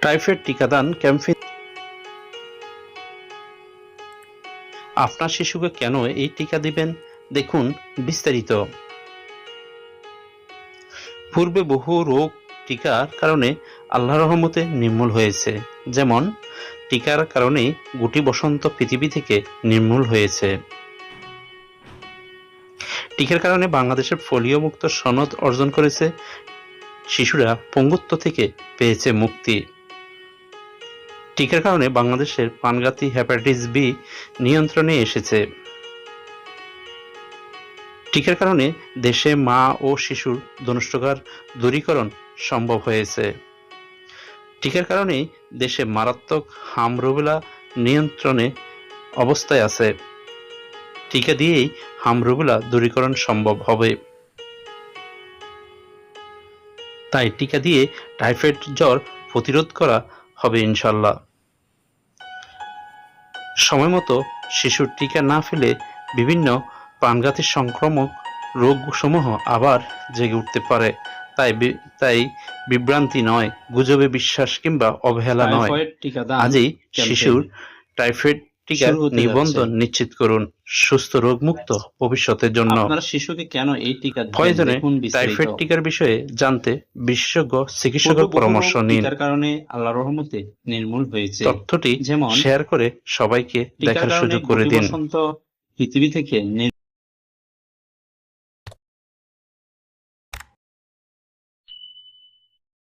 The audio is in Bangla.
টাইফয়েড টিকাদান ক্যাম্পেইন আপনার শিশুকে কেন এই টিকা দিবেন? দেখুন, বিস্তারিত। পূর্বে বহু রোগ টিকার কারণে আল্লাহর রহমতে নির্মূল হয়েছে। যেমন, টিকার কারণে গুটি বসন্ত পৃথিবী থেকে নির্মূল হয়েছে। টিকার কারণে বাংলাদেশের পোলিও মুক্ত সনদ অর্জন করেছে শিশুরা পঙ্গুত্ব থেকে পেয়েছে মুক্তি। টিকার কারণে বাংলাদেশের পানগাতি হ্যাপাটাইটিস বি নিয়ন্ত্রণে এসেছে। টিকার কারণে দেশে মা ও শিশুর ধনুষ্টকার দূরীকরণ সম্ভব হয়েছে। টিকার কারণে দেশে মারাত্মক হাম রুবেলা নিয়ন্ত্রণে অবস্থায় আছে। টিকা দিয়েই হাম রুবেলা দূরীকরণ সম্ভব হবে। তাই টিকা দিয়ে টাইফয়েড জ্বর প্রতিরোধ করা হবে ইনশাল্লাহ। সময় মতো শিশুর টিকা না ফেলে বিভিন্ন প্রাণঘাতী সংক্রমক রোগসমূহ আবার জেগে উঠতে পারে। তাই তাই বিভ্রান্তি নয় গুজবে বিশ্বাস কিংবা অবহেলা নয়। আজই শিশুর টাইফয়েড টিকার নিবন্ধন নিশ্চিত করুন সুস্থ রোগমুক্ত ভবিষ্যতের জন্য। আপনার শিশুকে কেন এই টিকা? প্রয়োজনে টাইফয়েড টিকার বিষয়ে জানতে বিশেষজ্ঞ চিকিৎসকের পরামর্শ নিন। টিকার কারণে আল্লাহর রহমতে নির্মূল হয়েছে। তথ্যটি যেমন শেয়ার করে সবাইকে দেখার সুযোগ করে দিন। পৃথিবী থেকে